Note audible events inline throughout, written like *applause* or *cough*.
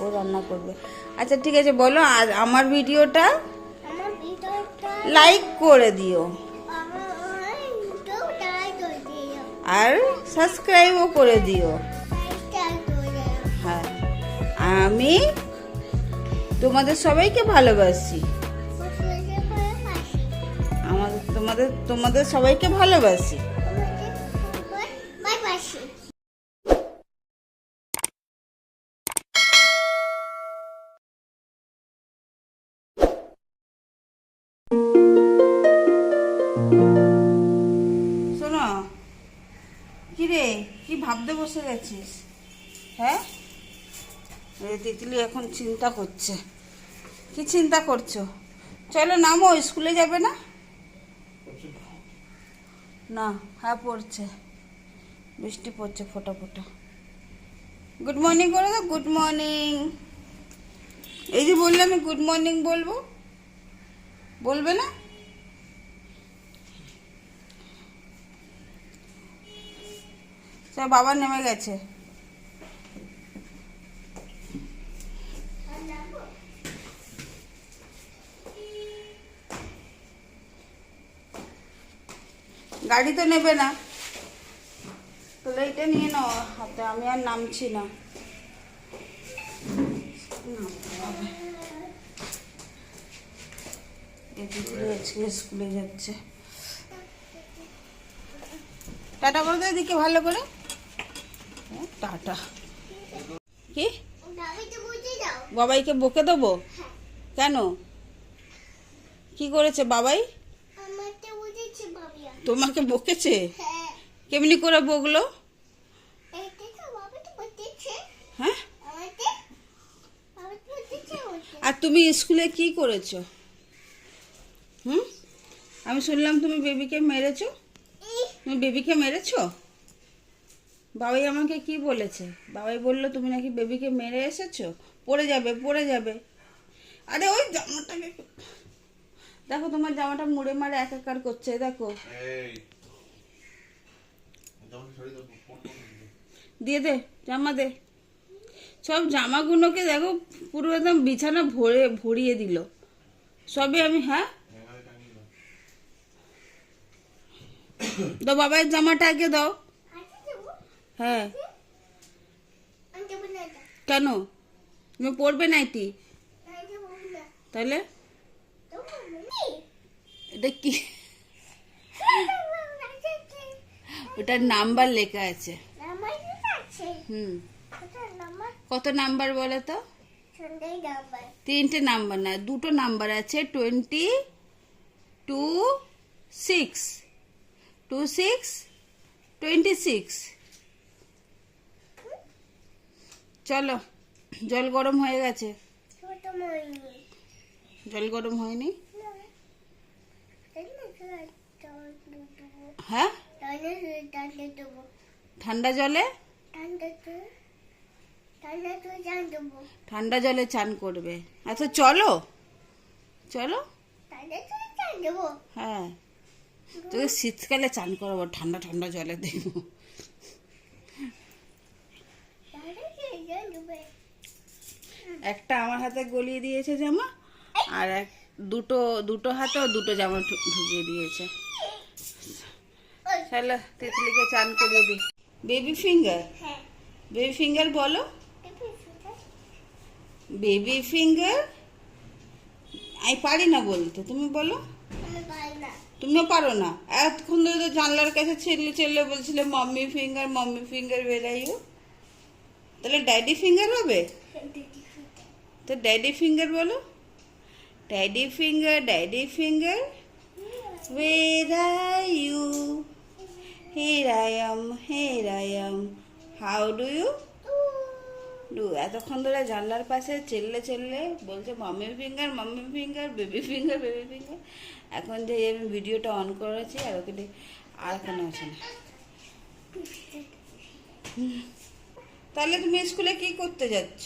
ও রান্না করবে। আচ্ছা ঠিক আছে বলো আর আমার ভিডিওটা লাইক করে দিও। আর সাবস্ক্রাইবও করে দিও। হ্যাঁ আমি তোমাদের সবাইকে ভালোবাসি। আমাদের তোমাদের তোমাদের সবাইকে ভালোবাসি। ভাবতে বসে গেছিস? হ্যাঁ? তিতলি এখন চিন্তা করছে। কি চিন্তা করছ? চলো নামো, স্কুলে যাবে না? না হ্যাঁ পড়ছে। বৃষ্টি পড়ছে ফোটা ফোটা গুড মর্নিং করে দাও গুড মর্নিং এই যে বললে আমি গুড মর্নিং বলব। বলবে না? সে বাবা নেমে গেছে। গাড়ি তো নেবে না। তাহলে এটা নিয়ে নাও হাতে, আমি আর নামছি না। স্কুলে যাচ্ছে। টাটা করে দাও দিকে ভালো করে। টাটা। কি? বাবাইকে বকে দেবো? কেন? কি করেছে বাবাই? তোমাকে বকেছে? হ্যাঁ। কেমনি করে বকলো? হ্যাঁ? আর তুমি স্কুলে কি করেছ? হুম? আমি শুনলাম তুমি বেবিকে মেরেছো। তুমি বেবিকে মেরেছো? বাবাই আমাকে কি বলেছে? বাবাই বলল তুমি নাকি বেবিকে মেরে এসেছ? পড়ে যাবে পড়ে যাবে। আরে ওই জামাটাকে দেখো তোমার জামাটা মুড়ে মারে এক একাকার করছে দেখো। দিয়ে দে জামা দে। সব জামাগুলোকে দেখো পুরো একদম বিছানা ভরে ভরিয়ে দিল। সবে আমি হ্যাঁ? তো বাবার জামাটা আগে দাও। হ্যাঁ। কেন? তুমি পড়বে নাইটি তাহলে? এটা কি? ওটার নাম্বার লেখা আছে। হুম। কত নাম্বার বলো তো? তিনটে নাম্বার না দুটো নাম্বার আছে twenty two six. Two six twenty six. চলো জল গরম হয়ে গেছে। জল গরম হয়নি? হ্যাঁ? ঠান্ডা জলে? দেবো। ঠান্ডা জলে চান করবে। আচ্ছা চলো। চলো। দেবো। হ্যাঁ। তোকে শীতকালে চান করাবো ঠান্ডা ঠান্ডা জলে দেখব টানতে তো জান দেবো একটা আমার হাতে গলিয়ে দিয়েছে জামা, আর এক দুটো দুটো হাতেও দুটো জামা ঢুকিয়ে দিয়েছে। চলো তিতলিকে চান করিয়ে দিই। বেবি ফিঙ্গার হ্যাঁ বেবি ফিঙ্গার বলো। বেবি ফিঙ্গার আমি পারি না বলতে, তুমি বলো। তুমিও পারো না। এতক্ষণ ধরে তো জানলার কাছে ছেলে ছেলে বলছিলে মাম্মি ফিঙ্গার মাম্মি ফিঙ্গার বেরাইও তাহলে ড্যাডি ফিঙ্গার হবে? সেটা তো ড্যাডি ফিঙ্গার বলো daddy finger daddy finger Where are you? Here I am, here I am. How do you do? এতক্ষণ ধরে জানলার পাশে চেললে চেললে বলছে mummy finger mummy finger baby finger baby finger এখন যে আমি ভিডিওটা অন করেছি আর ওকে আর কোনো আছে না তাহলে তুমি স্কুলে কি করতে যাচ্ছ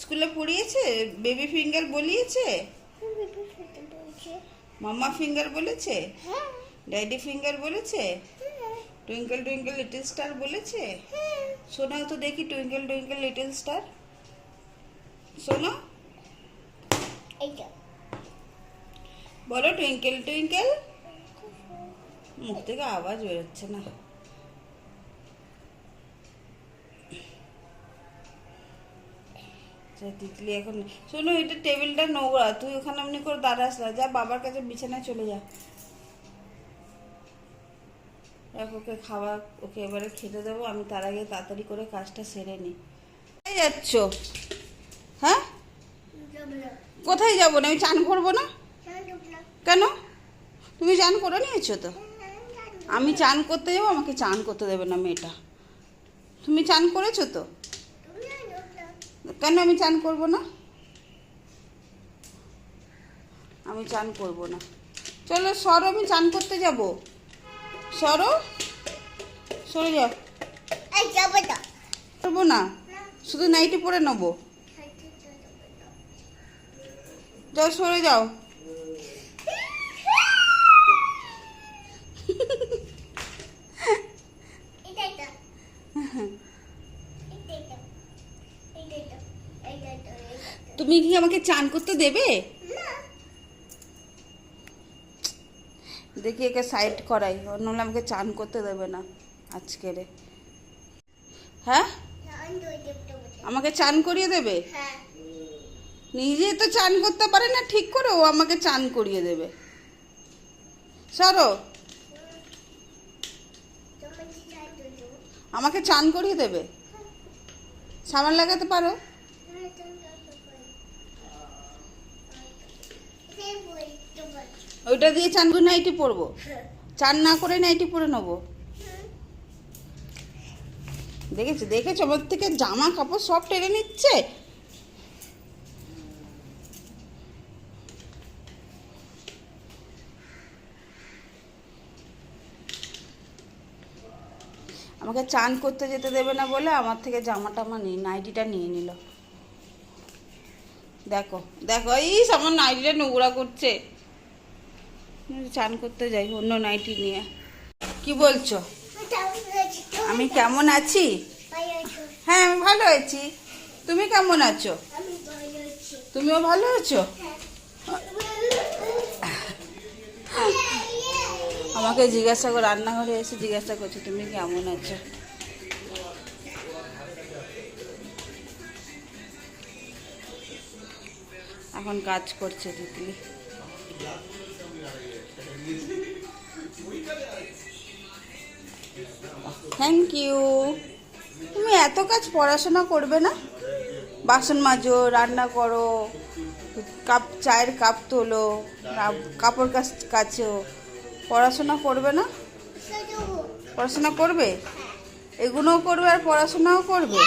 স্কুলে পড়িয়েছে? বেবি ফিঙ্গার বলিয়েছে? মাম্মা ফিঙ্গার বলেছে? ড্যাডি ফিঙ্গার বলেছে? টুইঙ্কেল টুইঙ্কেল লিটল স্টার বলেছে? শোনাও তো দেখি টুইঙ্কেল টুইঙ্কেল লিটল স্টার শোনো। বলো টুইঙ্কেল টুইঙ্কেল মুখ থেকে আওয়াজ বেরোচ্ছে না। তিতলি, এখন শোনো, এটা টেবিলটা নোংরা, তুই ওখানে এমনি করে দাঁড়াস না, যা বাবার কাছে বিছানায় চলে যা। দেখ, ওকে খাওয়া, ওকে এবারে খেতে দেবো, আমি তার আগে তাড়াতাড়ি করে কাজটা সেরে নিই কোথায় যাচ্ছ? হ্যাঁ? কোথায় যাব না? আমি চান করব না? কেন? তুমি চান করে নিয়েছো তো? আমি চান করতে যাব, আমাকে চান করতে দেবে না মেয়েটা। তুমি চান করেছ তো? কেন আমি চান করব না? আমি চান করব না। চলো সরো আমি চান করতে যাব। সরো সরে যাও। করব না। শুধু নাইটি পরে নেব। যাও সরে যাও। এটাই *laughs* তো এটাই তো এটাই তো এটাই তো এটাই তো তুমি কি আমাকে চান করতে দেবে? দেখি একে সাইড করাই নাহলে আমাকে চান করতে দেবে না হ্যাঁ? দুই ডুবতে বসে আমাকে চান করিয়ে দেবে? হ্যাঁ নিজে তো চান করতে পারে না, ঠিক করে ও আমাকে চান করিয়ে দেবে। সরো। আমাকে চান করিয়ে দেবে? সাবান লাগাতে পারো হ্যাঁ তুমি যাবে কই সেই বই ডুবল ওইটা দিয়ে চান করে নাইটি পরবো। চান না করে নাইটি পরে নেব। দেখেছ দেখেছ? আমার থেকে জামা, কাপড় সব টেনে নিচ্ছে? আমাকে চান করতে যেতে দেবে না বলে আমার থেকে জামা টামা নিয়ে নাইটিটা নিয়ে নিল। দেখো দেখো, এই আমার নাইটিটা নোংরা করছে। চান করতে যাই, অন্য নাইটি নিয়ে। কি বলছো? আমি কেমন আছি? হ্যাঁ আমি ভালো আছি। তুমি কেমন আছো? তুমিও ভালো আছো? আমাকে জিজ্ঞাসা কর, রান্নাঘরে এসে জিজ্ঞাসা করছ, তুমি কেমন আছো? এখন কাজ করছে তিতলি থ্যাংক ইউ তুমি এত কাজ পড়াশোনা করবে না? বাসন মাজো রান্না করো কাপ চায়ের কাপ তোলো কাপড় কাচ কাচো। পড়াশোনা করবে না? পড়াশোনা করবে? এগুলোও করবে আর পড়াশোনাও করবে?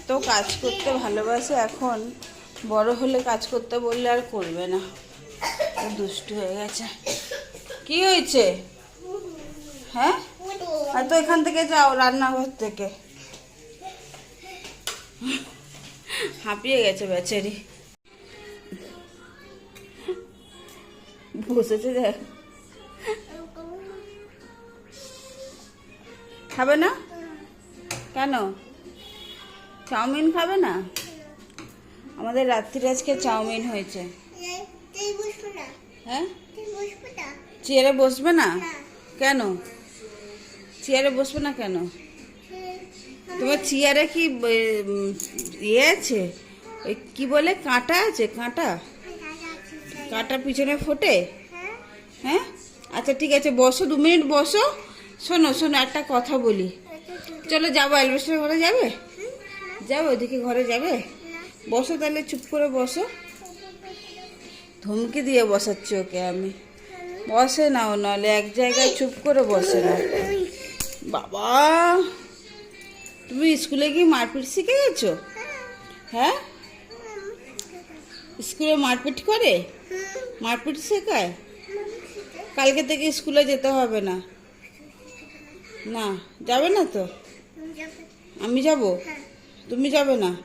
এত কাজ করতে ভালোবাসে এখন। বড় হলে কাজ করতে বললে আর করবে না। দুষ্টু হয়ে গেছে। কি হয়েছে? হ্যাঁ? আর তো এখান থেকে যাও রান্নাঘর থেকে। হাঁপিয়ে গেছে বেচারি। বসেছে দেখ খাবে না? কেন? চাউমিন খাবে না? আমাদের রাত্রিরে আজকে চাউমিন হয়েছে। হ্যাঁ? চেয়ারে বসবে না? কেন? চেয়ারে বসবে না কেন? তোমার চেয়ারে কি ইয়ে আছে? ওই কি বলে? কাঁটা আছে? কাঁটা? কাঁটা পিছনে ফোটে? হ্যাঁ? হ্যাঁ আচ্ছা ঠিক আছে বসো দু মিনিট বসো। শোনো শোনো একটা কথা বলি। চলো যাব অ্যালবেস্টার ঘরে যাবে? যাবে? ওইদিকে ঘরে যাবে? বসো তাহলে চুপ করে বসো। ধমকি দিয়ে বসাচ্ছি ওকে আমি। বসে না ও নাহলে এক জায়গায় চুপ করে বসে না বাবা! তুমি স্কুলে কি মারপিট শিখে গেছো? হ্যাঁ? স্কুলে মারপিট করে? মারপিট শেখায়? কালকে থেকে স্কুলে যেতে হবে না। না যাবে না তো? আমি যাব? তুমি যাবে না?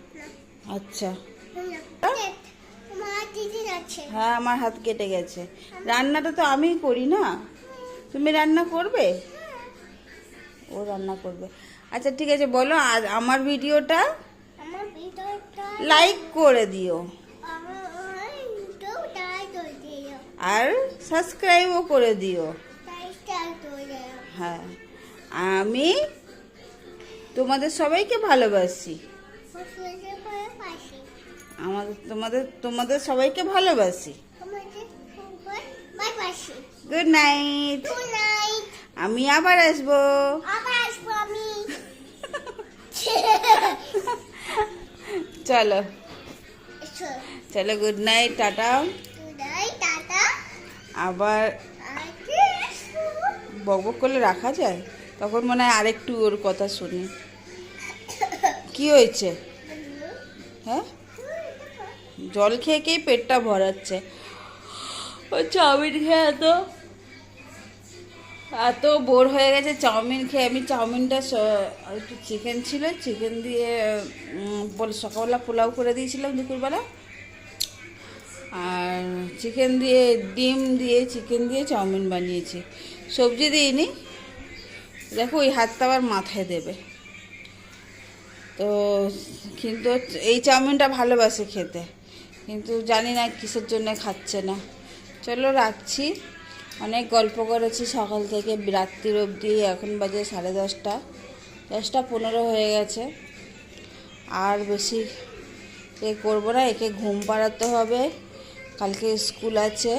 আচ্ছা। হ্যাঁ আমার হাত কেটে গেছে। রান্নাটা তো আমিই করি না? তুমি রান্না করবে? ও রান্না করবে। আচ্ছা ঠিক আছে, বলো, আর আমার ভিডিওটা লাইক করে দিও। আর সাবস্ক্রাইবও করে দিও। হ্যাঁ। আমি তোমাদের সবাইকে ভালোবাসি। আমাদের তোমাদের তোমাদের সবাইকে ভালোবাসি। গুড নাইট আমি আবার আসব। *laughs* চলো। চলো গুড নাইট টাটা। আবার বকবক করলে রাখা যায়? তখন মনে হয় আরেকটু ওর কথা শুনি। কি হয়েছে? হ্যাঁ? জল খেয়ে খেয়ে পেটটা ভরাচ্ছে। ও চাউমিন খেয়ে এত এত বোর হয়ে গেছে চাউমিন খেয়ে। আমি চাউমিনটা একটু চিকেন ছিল, চিকেন দিয়ে বল, সকালবেলা পোলাও করে দিয়েছিলাম দুপুরবেলা। আর চিকেন দিয়ে ডিম দিয়ে, চিকেন দিয়ে চাউমিন বানিয়েছি। সবজি দিইনি। দেখো ওই হাতটা আবার মাথায় দেবে। তো কিন্তু এই চাউমিনটা ভালোবাসে খেতে। কিন্তু জানি না কিসের জন্য খাচ্ছে না। চলো রাখছি। অনেক গল্প করেছি সকাল থেকে রাত্রির অবধি, এখন বাজে সাড়ে দশটা। দশটা পনেরো হয়ে গেছে। আর বেশি এ করব না, একে ঘুম পাড়াতে হবে। কালকে স্কুল আছে।